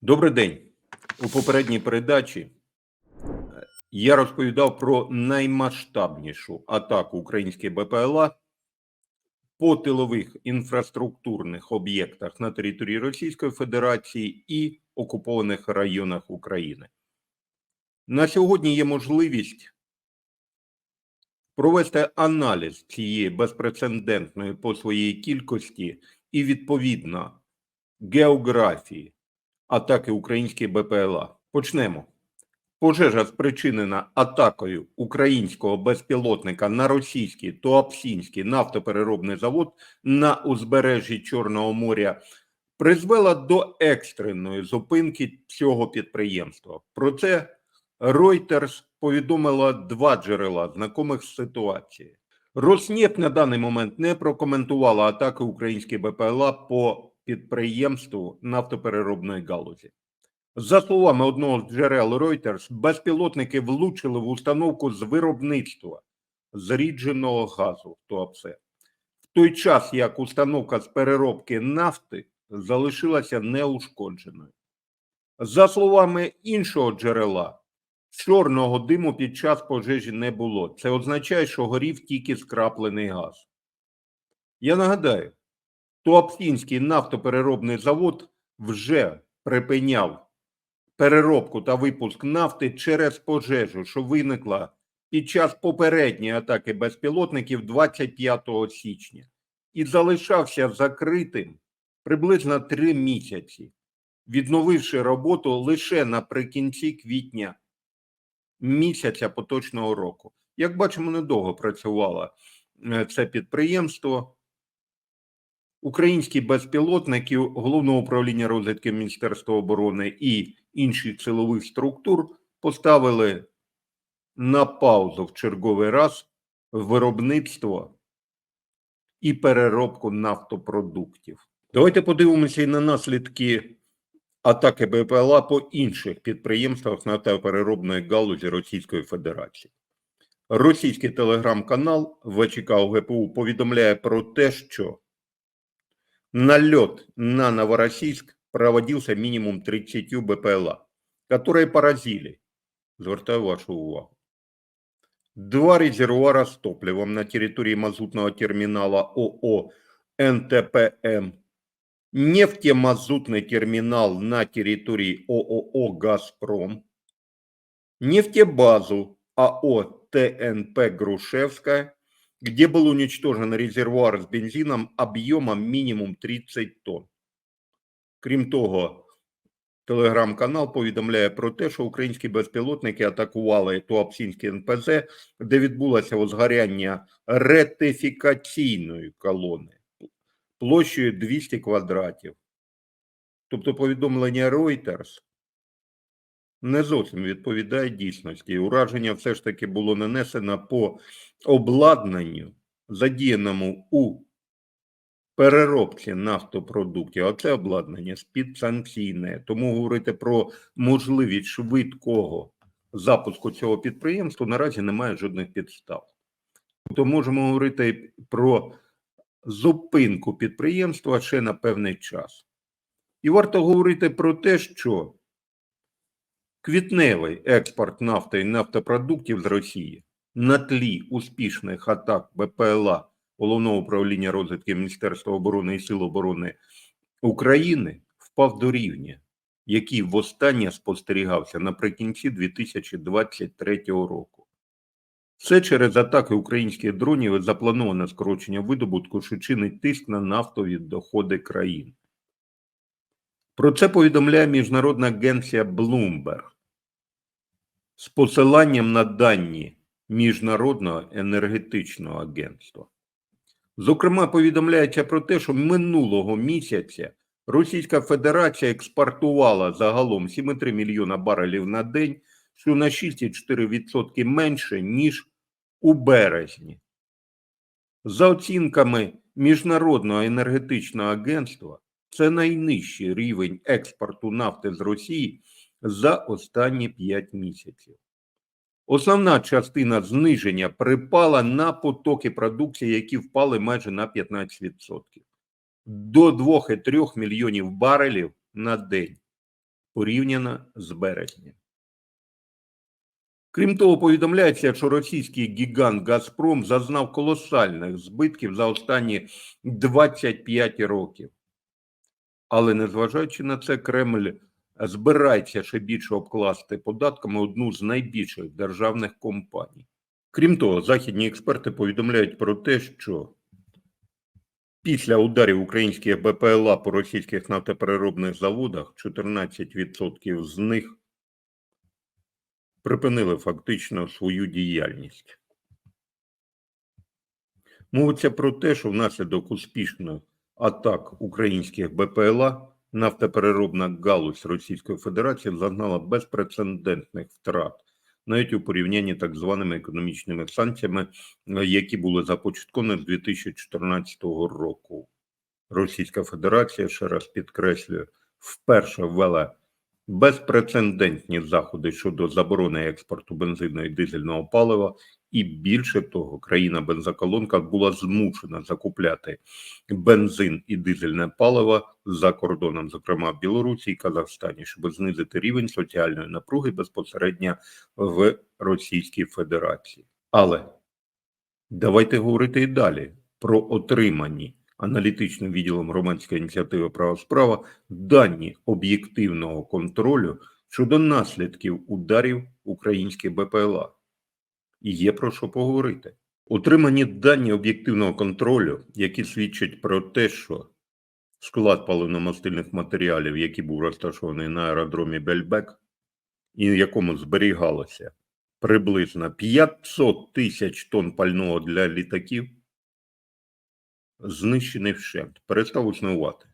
Добрий день. У попередній передачі е, я розповідав про наймасштабнішу атаку української БПЛА по тилових інфраструктурних об'єктах на території Російської Федерації і окупованих районах України. На сьогодні є можливість провести аналіз цієї безпрецедентної по своїй кількості і відповідно географії атаки української БПЛА. Почнемо. Пожежа спричинена атакою українського безпілотника на російський Туапсінський нафтопереробний завод на узбережжі Чорного моря призвела до екстреної зупинки цього підприємства. Про це Reuters повідомила два джерела, знакомих з ситуацією. Роснефть на даний момент не прокоментувала атаки української БПЛА по підприємству нафтопереробної галузі. За словами одного з джерел Reuters, безпілотники влучили в установку з виробництва зрідженого газу Туапсе. В той час, як установка з переробки нафти залишилася неушкодженою. За словами іншого джерела, чорного диму під час пожежі не було. Це означає, що горів тільки скраплений газ. Я нагадаю, Туапсінський нафтопереробний завод вже припиняв переробку та випуск нафти через пожежу, що виникла під час попередньої атаки безпілотників 25 січня, і залишався закритим приблизно три місяці, відновивши роботу лише наприкінці квітня місяця поточного року. Як бачимо, недовго працювало е, це підприємство. Українські безпілотники Головного управління розвідки Міністерства оборони і інших силових структур поставили на паузу в черговий раз виробництво і переробку нафтопродуктів. Давайте подивимося і на наслідки атаки БПЛА по інших підприємствах нафтопереробної галузі Російської Федерації. Російський телеграм-канал ВЧК ОГПУ повідомляє про те, що налет на Новороссийск проводился минимум 30 БПЛА, которые поразили, звертаю вашу увагу, два резервуара с топливом на территории мазутного терминала ООО НТПМ, нефтемазутный терминал на территории ООО «Газпром», нефтебазу АО ТНП «Грушевская», где был уничтожен резервуар с бензином объемом минимум 30 тонн. Крім того, телеграм-канал повідомляє про те, що українські безпілотники атакували Туапсінський НПЗ, де відбулося озгоряння ретифікаційної колони площею 200 квадратів. Тобто повідомлення Reuters не зовсім відповідає дійсності. Ураження все ж таки було нанесено по обладнанню, задіяному у переробці нафтопродуктів, а це обладнання підсанкційне. Тому говорити про можливість швидкого запуску цього підприємства наразі немає жодних підстав. Тобто можемо говорити про зупинку підприємства ще на певний час. І варто говорити про те, що квітневий експорт нафти і нафтопродуктів з Росії на тлі успішних атак БПЛА Головного управління розвідки Міністерства оборони і Сил оборони України впав до рівня, який востаннє спостерігався наприкінці 2023 року. Це через атаки українських дронів і заплановане скорочення видобутку, що чинить тиск на нафтові доходи країн. Про це повідомляє Міжнародна агенція Bloomberg з посиланням на дані Міжнародного енергетичного агентства. Зокрема, повідомляється про те, що минулого місяця Російська Федерація експортувала загалом 7,3 мільйона барелів на день, що на 6,4% менше, ніж у березні. За оцінками Міжнародного енергетичного агентства, це найнижчий рівень експорту нафти з Росії за останні 5 місяців. Основна частина зниження припала на потоки продукції, які впали майже на 15% до 2,3 мільйонів барелів на день порівняно з березнем. Крім того, повідомляється, що російський гігант Газпром зазнав колосальних збитків за останні 25 років. Але незважаючи на це, Кремль збирається ще більше обкласти податками одну з найбільших державних компаній. Крім того, західні експерти повідомляють про те, що після ударів українських БПЛА по російських нафтопереробних заводах 14% з них припинили фактично свою діяльність. Мовиться про те, що внаслідок успішних атак українських БПЛА нафтопереробна галузь Російської Федерації зазнала безпрецедентних втрат, навіть у порівнянні так званими економічними санкціями, які були започатковані з 2014 року. Російська Федерація, ще раз підкреслюю, вперше ввела безпрецедентні заходи щодо заборони експорту бензину і дизельного палива, і більше того, країна бензоколонка була змушена закупляти бензин і дизельне паливо за кордоном, зокрема в Білорусі і Казахстані, щоб знизити рівень соціальної напруги безпосередньо в Російській Федерації. Але давайте говорити і далі про отримані аналітичним відділом громадської ініціативи Права справа дані об'єктивного контролю щодо наслідків ударів українських БПЛА. І є про що поговорити. Отримані дані об'єктивного контролю, які свідчать про те, що склад паливно-мастильних матеріалів, який був розташований на аеродромі Бельбек, і в якому зберігалося приблизно 500 тисяч тонн пального для літаків, знищений вщент, перестав існувати.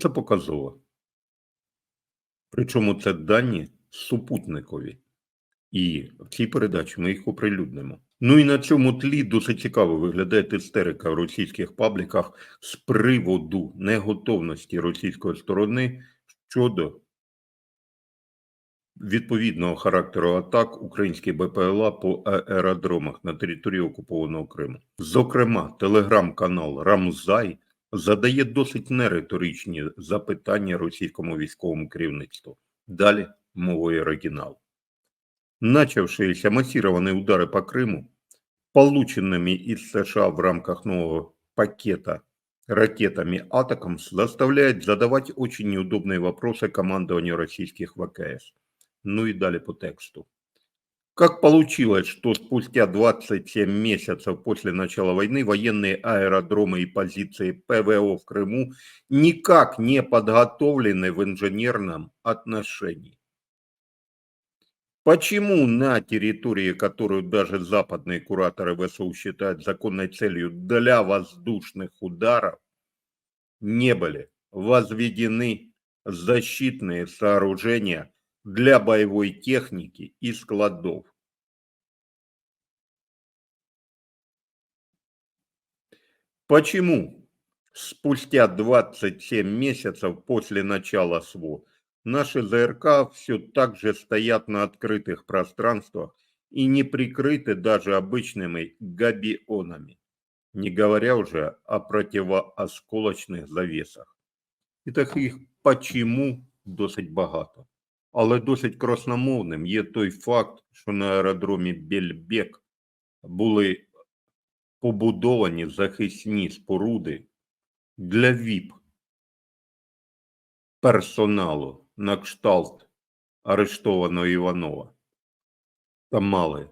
Це показово. Причому це дані супутникові. І в цій передачі ми їх оприлюднимо. Ну і на цьому тлі досить цікаво виглядає істерика в російських пабліках з приводу неготовності російської сторони щодо відповідного характеру атак українських БПЛА по аеродромах на території окупованого Криму. Зокрема, телеграм-канал Рамзай задає досить нериторичні запитання російському військовому керівництву. Далі мовою оригіналу. Начавшиеся массированные удары по Крыму, полученными из США в рамках нового пакета ракетами «Атакамс», заставляет задавать очень неудобные вопросы командованию российских ВКС. Ну и далее по тексту. Как получилось, что спустя 27 месяцев после начала войны военные аэродромы и позиции ПВО в Крыму никак не подготовлены в инженерном отношении? Почему на территории, которую даже западные кураторы ВСУ считают законной целью для воздушных ударов, не были возведены защитные сооружения для боевой техники и складов? Почему спустя 27 месяцев после начала СВО Наши ЗРК все так же стоят на открытых пространствах и не прикрыты даже обычными габионами, не говоря уже о противоосколочних завісах. І таких почему досить багато. Але досить красномовним є той факт, що на аеродромі Бельбек були побудовані захисні споруди для ВІП персоналу на кшталт арештованого Іванова та мали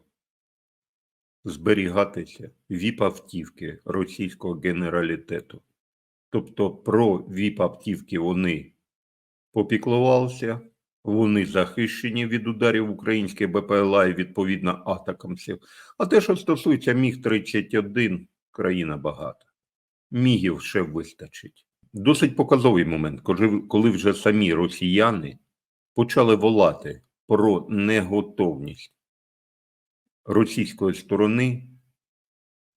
зберігатися віп-автівки російського генералітету. Тобто про віп-автівки вони попіклувалися, вони захищені від ударів українських БПЛА і відповідно атакамсів. А те, що стосується Міг-31, країна багата. Мігів ще вистачить. Досить показовий момент, коли вже самі росіяни почали волати про неготовність російської сторони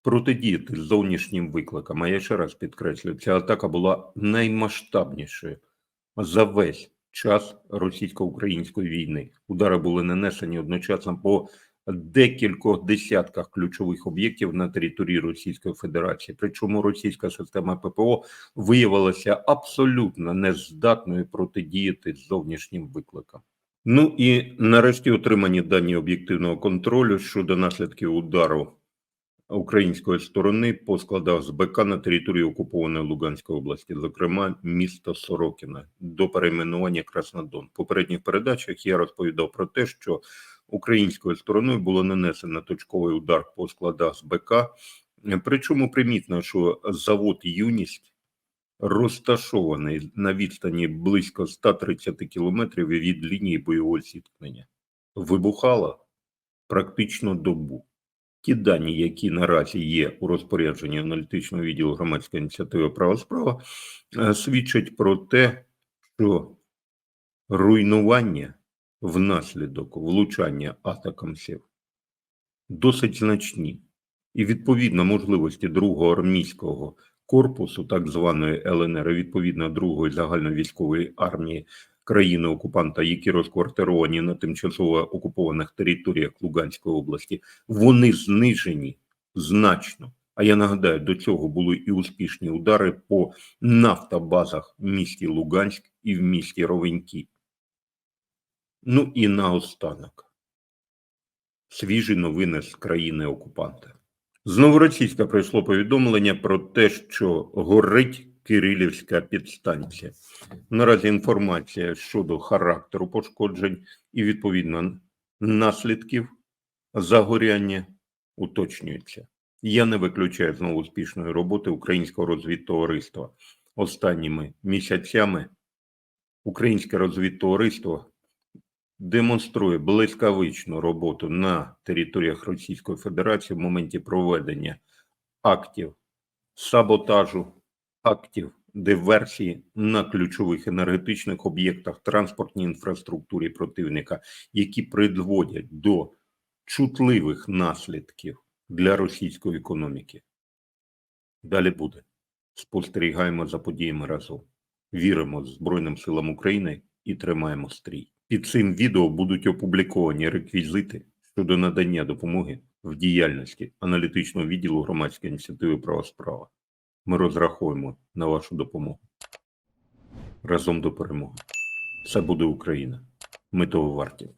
протидіяти зовнішнім викликам. А я ще раз підкреслю, ця атака була наймасштабнішою за весь час російсько-української війни. Удари були нанесені одночасно по декількох десятках ключових об'єктів на території Російської Федерації. Причому російська система ППО виявилася абсолютно нездатною протидіяти зовнішнім викликам. Ну і нарешті отримані дані об'єктивного контролю щодо наслідків удару української сторони по складах з БК на території окупованої Луганської області, зокрема місто Сорокіна, до перейменування Краснодон. В попередніх передачах я розповідав про те, що українською стороною було нанесено точковий удар по складах з БК. Причому примітно, що завод Юність розташований на відстані близько 130 кілометрів від лінії бойового зіткнення. Вибухало практично добу. Ті дані, які наразі є у розпорядженні аналітичного відділу громадської ініціативи права справа, е, свідчать про те, що руйнування внаслідок влучання атакамсів досить значні, і відповідно можливості другого армійського корпусу, так званої ЛНР, відповідно другої загальновійськової армії країни окупанта, які розквартировані на тимчасово окупованих територіях Луганської області, вони знижені значно. А я нагадаю, до цього були і успішні удари по нафтобазах в місті Луганськ і в місті Ровенькі. Ну і наостанок. Свіжі новини з країни окупанта. З Новоросійська прийшло повідомлення про те, що горить Кирилівська підстанція. Наразі інформація щодо характеру пошкоджень і відповідно наслідків загоряння уточнюється. Я не виключаю знову успішної роботи українського розвідтовариства. Останніми місяцями українське розвідтовариство демонструє блискавичну роботу на територіях Російської Федерації в моменті проведення актів саботажу, актів диверсії на ключових енергетичних об'єктах, транспортній інфраструктурі противника, які призводять до чутливих наслідків для російської економіки. Далі буде. Спостерігаємо за подіями разом. Віримо Збройним силам України і тримаємо стрій. Під цим відео будуть опубліковані реквізити щодо надання допомоги в діяльності аналітичного відділу громадської ініціативи права справа. Ми розраховуємо на вашу допомогу. Разом до перемоги. Це буде Україна. Ми того варті.